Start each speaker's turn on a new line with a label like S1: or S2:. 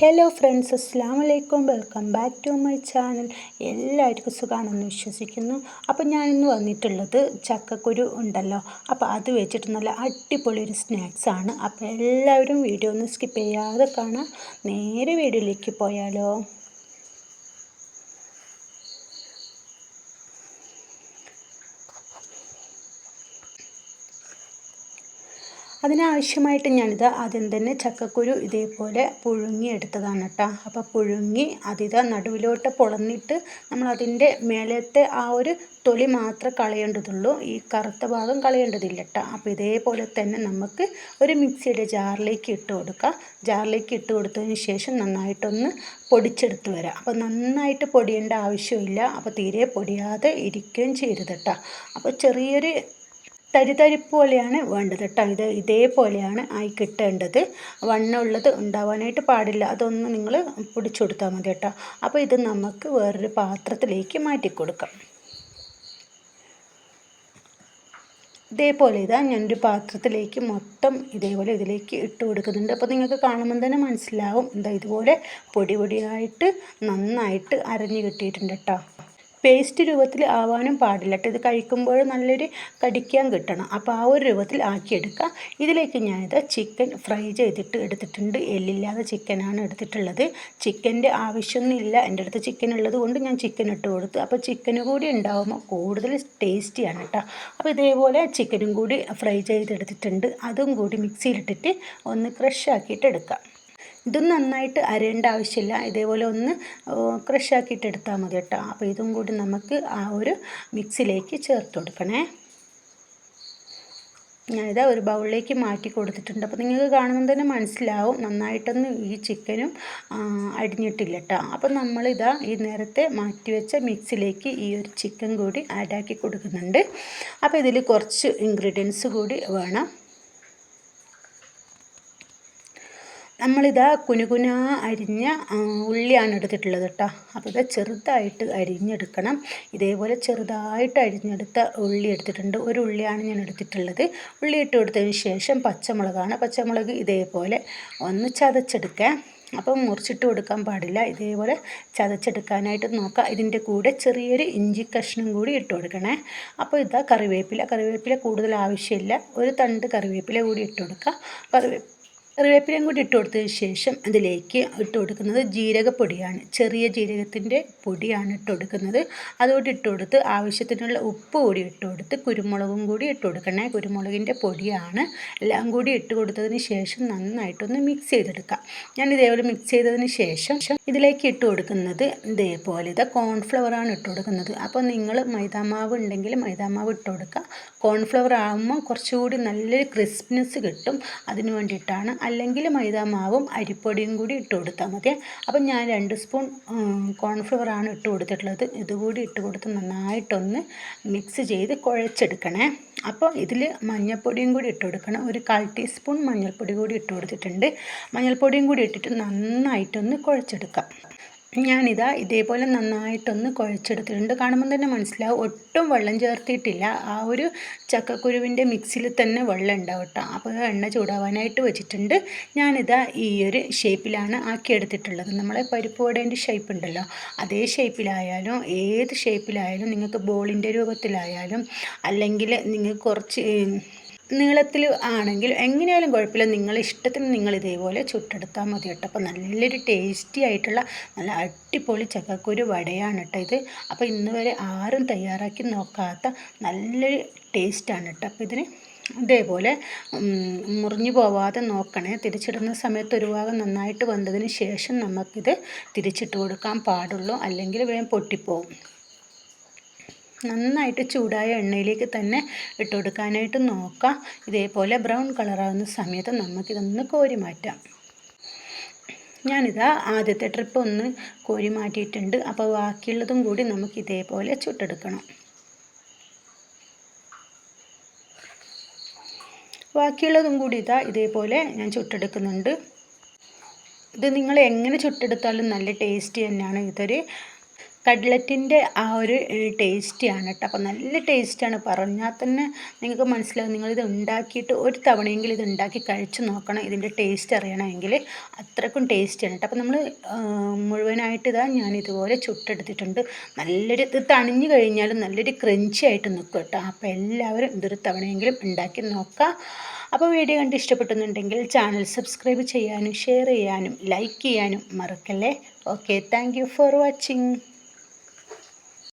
S1: Hello friends അസ്സാം വലൈക്കും welcome back to my channel എല്ലാവർക്കും സുഖമാണെന്ന് വിശ്വസിക്കുന്നു. അപ്പോൾ ഞാനിന്ന് വന്നിട്ടുള്ളത് ചക്കക്കുരു ഉണ്ടല്ലോ. അപ്പോൾ അത് വെച്ചിട്ട് നല്ല അടിപൊളി ഒരു സ്നാക്സ് ആണ്. അപ്പോൾ എല്ലാവരും വീഡിയോ ഒന്ന് സ്കിപ്പ് ചെയ്യാതെ കാണാം. നേരെ വീഡിയോയിലേക്ക് പോയാലോ. അതിനാവശ്യമായിട്ട് ഞാനിത് ആദ്യം തന്നെ ചക്കക്കുരു ഇതേപോലെ പുഴുങ്ങി എടുത്തതാണ് കേട്ടോ. അപ്പോൾ പുഴുങ്ങി അതിത് നടുവിലോട്ട് പൊളന്നിട്ട് നമ്മളതിന്റെ മേലത്തെ ആ ഒരു തൊലി മാത്രം കളയേണ്ടതുള്ളൂ. ഈ കറുത്ത ഭാഗം കളയേണ്ടതില്ല കേട്ടോ. അപ്പോൾ ഇതേപോലെ തന്നെ നമുക്ക് ഒരു മിക്സിയുടെ ജാറിലേക്ക് ഇട്ട് കൊടുക്കാം. ജാറിലേക്ക് ഇട്ട് കൊടുത്തതിന് ശേഷം നന്നായിട്ടൊന്ന് പൊടിച്ചെടുത്ത് വരാം. അപ്പോൾ നന്നായിട്ട് പൊടിയേണ്ട ആവശ്യമില്ല. അപ്പോൾ തീരെ പൊടിയാതെ ഇരിക്കുകയും ചെയ്യരുത് കേട്ടോ. അപ്പോൾ ചെറിയൊരു തരിതരിപ്പ് പോലെയാണ് വേണ്ടത് കേട്ടോ. ഇത് ഇതേപോലെയാണ് ആയി കിട്ടേണ്ടത്. വണ്ണമുള്ളത് ഉണ്ടാവാനായിട്ട് പാടില്ല. അതൊന്ന് നിങ്ങൾ പൊടിച്ചു കൊടുത്താൽ മതി കേട്ടോ. അപ്പോൾ ഇത് നമുക്ക് വേറൊരു പാത്രത്തിലേക്ക് മാറ്റി കൊടുക്കാം ഇതേപോലെ ഇതാ ഞാനൊരു പാത്രത്തിലേക്ക് മൊത്തം ഇതേപോലെ ഇതിലേക്ക് ഇട്ട് കൊടുക്കുന്നുണ്ട്. അപ്പോൾ നിങ്ങൾക്ക് കാണുമ്പോൾ തന്നെ മനസ്സിലാവും. എന്താ ഇതുപോലെ പൊടി പൊടിയായിട്ട് നന്നായിട്ട് അരഞ്ഞു കിട്ടിയിട്ടുണ്ട് കേട്ടോ. പേസ്റ്റ് രൂപത്തിൽ ആവാനും പാടില്ല കേട്ടോ ഇത് കഴിക്കുമ്പോൾ നല്ലൊരു കടിക്കാൻ കിട്ടണം. അപ്പോൾ ആ ഒരു രൂപത്തിൽ ആക്കിയെടുക്കുക. ഇതിലേക്ക് ഞാനിത് ചിക്കൻ ഫ്രൈ ചെയ്തിട്ട് എടുത്തിട്ടുണ്ട്. എല്ലില്ലാതെ ചിക്കനാണ് എടുത്തിട്ടുള്ളത്. ചിക്കന്റെ ആവശ്യമൊന്നുമില്ല. എന്റെ അടുത്ത് ചിക്കൻ ഉള്ളത് കൊണ്ട് ഞാൻ ചിക്കൻ ഇട്ട് കൊടുത്തു. അപ്പോൾ ചിക്കനും കൂടി ഉണ്ടാകുമ്പോൾ കൂടുതൽ ടേസ്റ്റിയാണ് കേട്ടോ അപ്പോൾ ഇതേപോലെ ചിക്കനും കൂടി ഫ്രൈ ചെയ്തെടുത്തിട്ടുണ്ട്. അതും കൂടി മിക്സിയിലിട്ടിട്ട് ഒന്ന് ക്രഷ് ആക്കിയിട്ട് എടുക്കാം. ഇതും നന്നായിട്ട് അരേണ്ട ആവശ്യമില്ല. ഇതേപോലെ ഒന്ന് ക്രഷാക്കിയിട്ട് എടുത്താൽ മതി കേട്ടോ. അപ്പോൾ ഇതും കൂടി നമുക്ക് ആ ഒരു മിക്സിലേക്ക് ചേർത്ത് കൊടുക്കണേ. ഞാനിത് ഒരു ബൗളിലേക്ക് മാറ്റി കൊടുത്തിട്ടുണ്ട്. അപ്പോൾ നിങ്ങൾക്ക് കാണുമ്പോൾ തന്നെ മനസ്സിലാവും. നന്നായിട്ടൊന്നും ഈ ചിക്കനും അടിഞ്ഞിട്ടില്ല കേട്ടോ. അപ്പോൾ നമ്മളിതാ ഈ നേരത്തെ മാറ്റി വെച്ച മിക്സിലേക്ക് ഈ ഒരു ചിക്കൻ കൂടി ആഡാക്കി കൊടുക്കുന്നുണ്ട്. അപ്പോൾ ഇതിൽ കുറച്ച് ഇൻഗ്രീഡിയൻസ് കൂടി വേണം. നമ്മളിതാ കുനുകുനാ അരിഞ്ഞ ഉള്ളിയാണ് എടുത്തിട്ടുള്ളത് കേട്ടോ അപ്പോൾ ഇത് ചെറുതായിട്ട് അരിഞ്ഞെടുക്കണം. ഇതേപോലെ ചെറുതായിട്ട് അരിഞ്ഞെടുത്ത ഉള്ളി എടുത്തിട്ടുണ്ട്. ഒരു ഉള്ളിയാണ് ഞാൻ എടുത്തിട്ടുള്ളത്. ഉള്ളി ഇട്ട് കൊടുത്തതിന് ശേഷം പച്ചമുളകാണ്. പച്ചമുളക് ഇതേപോലെ ഒന്ന് ചതച്ചെടുക്കാം. അപ്പം മുറിച്ചിട്ട് കൊടുക്കാൻ പാടില്ല. ഇതേപോലെ ചതച്ചെടുക്കാനായിട്ട് നോക്കുക ഇതിന്റെ കൂടെ ചെറിയൊരു ഇഞ്ചി കഷ്ണം കൂടി ഇട്ട് കൊടുക്കണേ. അപ്പോൾ ഇതാ കറിവേപ്പില. കറിവേപ്പില കൂടുതൽ ആവശ്യമില്ല. ഒരു തണ്ട് കറിവേപ്പില കൂടി ഇട്ട് കൊടുക്കുക കറിവേപ്പില കറിവേപ്പിലയും കൂടി ഇട്ട് കൊടുത്തതിന് ശേഷം അതിലേക്ക് ഇട്ട് കൊടുക്കുന്നത് ജീരകപ്പൊടിയാണ്. ചെറിയ ജീരകത്തിന്റെ പൊടിയാണ് ഇട്ട് കൊടുക്കുന്നത്. അതുകൂടി ഇട്ട് കൊടുത്ത് ആവശ്യത്തിനുള്ള ഉപ്പ് കൂടി ഇട്ട് കൊടുത്ത് കുരുമുളകും കൂടി ഇട്ട് കൊടുക്കണേ. കുരുമുളകിന്റെ പൊടിയാണ്. എല്ലാം കൂടി ഇട്ട് കൊടുത്തതിന് ശേഷം നന്നായിട്ടൊന്ന് മിക്സ് ചെയ്തെടുക്കാം. ഞാൻ ഇതേപോലെ മിക്സ് ചെയ്തതിന് ശേഷം ഇതിലേക്ക് ഇട്ട് കൊടുക്കുന്നത് ഇതേപോലെ ഇത് കോൺഫ്ലവറാണ് ഇട്ട് കൊടുക്കുന്നത്. അപ്പോൾ നിങ്ങൾ മൈദാമാവ് ഉണ്ടെങ്കിൽ മൈദാമാവ് ഇട്ട് കൊടുക്കുക. കോൺഫ്ലവർ ആകുമ്പോൾ കുറച്ചുകൂടി നല്ലൊരു ക്രിസ്പ്നെസ് കിട്ടും. അതിന് വേണ്ടിയിട്ടാണ് അല്ലെങ്കിൽ മൈദാമാവും അരിപ്പൊടിയും കൂടി ഇട്ട് കൊടുത്താൽ മതി. അപ്പം ഞാൻ രണ്ട് സ്പൂൺ കോൺഫ്ലവറാണ് ഇട്ട് കൊടുത്തിട്ടുള്ളത്. ഇതുകൂടി ഇട്ട് കൊടുത്ത് നന്നായിട്ടൊന്ന് മിക്സ് ചെയ്ത് കുഴച്ചെടുക്കണേ. അപ്പോൾ ഇതിൽ മഞ്ഞൾപ്പൊടിയും കൂടി ഇട്ട് കൊടുക്കണം. ഒരു കാൽ ടീസ്പൂൺ മഞ്ഞൾപ്പൊടി കൂടി ഇട്ട് കൊടുത്തിട്ടുണ്ട്. മഞ്ഞൾപ്പൊടിയും കൂടി ഇട്ടിട്ട് നന്നായിട്ടൊന്ന് കുഴച്ചെടുക്കാം. ഞാനിതാ ഇതേപോലെ നന്നായിട്ടൊന്ന് കുഴച്ചെടുത്തിട്ടുണ്ട്. കാണുമ്പോൾ തന്നെ മനസ്സിലാവും ഒട്ടും വെള്ളം ചേർത്തിട്ടില്ല. ആ ഒരു ചക്കക്കുരുവിന്റെ മിക്സിൽ തന്നെ വെള്ളം ഉണ്ടാവും കേട്ടോ. അപ്പോൾ എണ്ണ ചൂടാവാനായിട്ട് വെച്ചിട്ടുണ്ട്. ഞാനിതാ ഈ ഒരു ഷേപ്പിലാണ് ആക്കിയെടുത്തിട്ടുള്ളത്. നമ്മളെ പരിപ്പ് വടേന്റെ ഷേപ്പ് ഉണ്ടല്ലോ. അതേ ഷേപ്പിലായാലും ഏത് ഷേപ്പിലായാലും നിങ്ങൾക്ക് ബോളിന്റെ രൂപത്തിലായാലും അല്ലെങ്കിൽ നിങ്ങൾക്ക് കുറച്ച് നീളത്തിൽ ആണെങ്കിൽ എങ്ങനെയായാലും കുഴപ്പമില്ല. നിങ്ങളെ ഇഷ്ടത്തിന് നിങ്ങൾ ഇതേപോലെ ചുട്ടെടുത്താൽ മതി കേട്ടോ. അപ്പോൾ നല്ലൊരു ടേസ്റ്റി ആയിട്ടുള്ള നല്ല അടിപൊളി ചക്കക്കുരു വടയാണ് കേട്ടോ ഇത്. അപ്പോൾ ഇന്ന് വരെ ആരും തയ്യാറാക്കി നോക്കാത്ത നല്ലൊരു ടേസ്റ്റാണ് കേട്ടോ. അപ്പോൾ ഇതിന് ഇതേപോലെ മുറിഞ്ഞു പോവാതെ നോക്കണേ. തിരിച്ചിടുന്ന സമയത്ത് ഒരു ഭാഗം നന്നായിട്ട് വന്നതിന് ശേഷം നമുക്കിത് തിരിച്ചിട്ട് കൊടുക്കാൻ പാടുള്ളൂ. അല്ലെങ്കിൽ വേഗം പൊട്ടിപ്പോവും. നന്നായിട്ട് ചൂടായ എണ്ണയിലേക്ക് തന്നെ ഇട്ട് കൊടുക്കാനായിട്ട് നോക്കാം. ഇതേപോലെ ബ്രൗൺ കളറാവുന്ന സമയത്ത് നമുക്കിതൊന്ന് കോരി മാറ്റാം. ഞാനിതാ ആദ്യത്തെ ട്രിപ്പ് ഒന്ന് കോരി മാറ്റിയിട്ടുണ്ട്. അപ്പോൾ ബാക്കിയുള്ളതും കൂടി നമുക്ക് ഇതേപോലെ ചുട്ടെടുക്കണം. ബാക്കിയുള്ളതും കൂടി ഇതാ ഇതേപോലെ ഞാൻ ചുട്ടെടുക്കുന്നുണ്ട്. ഇത് നിങ്ങൾ എങ്ങനെ ചുട്ടെടുത്താലും നല്ല ടേസ്റ്റ് തന്നെയാണ്. ഇതൊരു കട്ലറ്റിന്റെ ആ ഒരു ടേസ്റ്റിയാണ് കേട്ടോ അപ്പോൾ നല്ല ടേസ്റ്റാണ്. പറഞ്ഞാൽ തന്നെ നിങ്ങൾക്ക് മനസ്സിലാവും. നിങ്ങളിത് ഉണ്ടാക്കിയിട്ട് ഒരു തവണയെങ്കിലും ഇത് ഉണ്ടാക്കി കഴിച്ച് നോക്കണം. ഇതിന്റെ ടേസ്റ്റ് അറിയണമെങ്കിൽ അത്രക്കും ടേസ്റ്റിയാണ് കേട്ടോ അപ്പോൾ നമ്മൾ മുഴുവനായിട്ട് ഇതാ ഞാൻ ഇതുപോലെ ചുട്ടെടുത്തിട്ടുണ്ട്. നല്ലൊരു ഇത് തണിഞ്ഞു കഴിഞ്ഞാലും നല്ലൊരു ക്രഞ്ചി ആയിട്ട് നിൽക്കും കേട്ടോ അപ്പോൾ എല്ലാവരും ഇതൊരു തവണയെങ്കിലും ഉണ്ടാക്കി നോക്കാം. അപ്പോൾ വീഡിയോ കണ്ട് ഇഷ്ടപ്പെട്ടുന്നുണ്ടെങ്കിൽ ചാനൽ സബ്സ്ക്രൈബ് ചെയ്യാനും ഷെയർ ചെയ്യാനും ലൈക്ക് ചെയ്യാനും മറക്കല്ലേ? ഓക്കെ. Thank for watching.